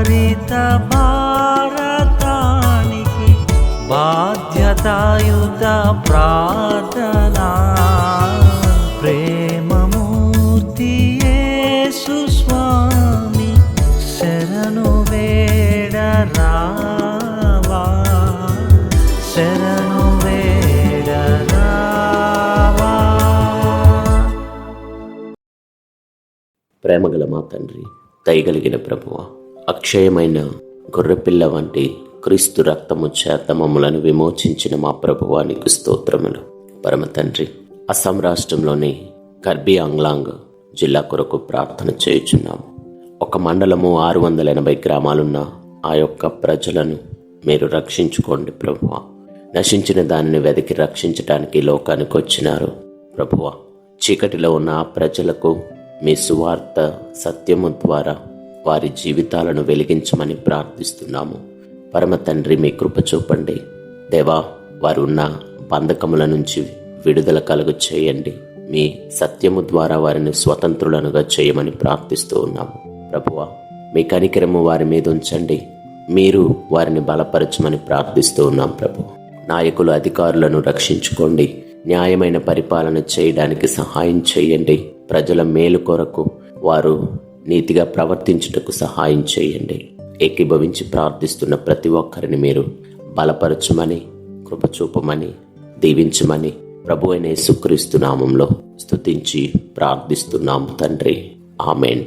హరిత భారతానికి బాధ్యతాయుత ప్రార్థనా. ప్రేమమూర్తి స్వామి శరణు వేడరా ప్రేమగల మా తండ్రి దయగలిగిన ప్రభువా అక్షయమైన గొర్రెపిల్ల వంటి క్రీస్తు రక్తము చేత మమ్మలను విమోచించిన మా ప్రభువానికి స్తోత్రములు. పరమ తండ్రి అస్సాం రాష్ట్రంలోని కర్బీ ఆంగ్లాంగ్ జిల్లా కొరకు ప్రార్థన చేయుచున్నాము. ఒక మండలము ఆరు వందల ఎనభై గ్రామాలున్న ఆ యొక్క ప్రజలను మీరు రక్షించుకోండి ప్రభువ. నశించిన దానిని వెతికి రక్షించడానికి లోకానికి వచ్చినారు ప్రభువ. చీకటిలో ఉన్న ఆ ప్రజలకు మీ సువార్త సత్యము ద్వారా వారి జీవితాలను వెలిగించమని ప్రార్థిస్తున్నాము. పరమ తండ్రి మీ కృప చూపండి. దేవా వారు ఉన్న బంధకముల నుంచి విడుదల కలుగు చేయండి. మీ సత్యము ద్వారా వారిని స్వతంత్రులనుగా చేయమని ప్రార్థిస్తూ ఉన్నాము. ప్రభువా మీ కనికరము వారి మీద ఉంచండి. మీరు వారిని బలపరచమని ప్రార్థిస్తూ ఉన్నాం ప్రభు. నాయకులు అధికారులను రక్షించుకోండి. న్యాయమైన పరిపాలన చేయడానికి సహాయం చేయండి. ప్రజల మేలు కొరకు వారు నీతిగా ప్రవర్తించుటకు సహాయం చేయండి. ఏకీభవించి ప్రార్థిస్తున్న ప్రతి ఒక్కరిని మీరు బలపరచమని కృప చూపమని దీవించమని ప్రభు అయిన యేసుక్రీస్తు నామంలో స్తుతించి ప్రార్థిస్తున్నాము తండ్రి. ఆమెన్.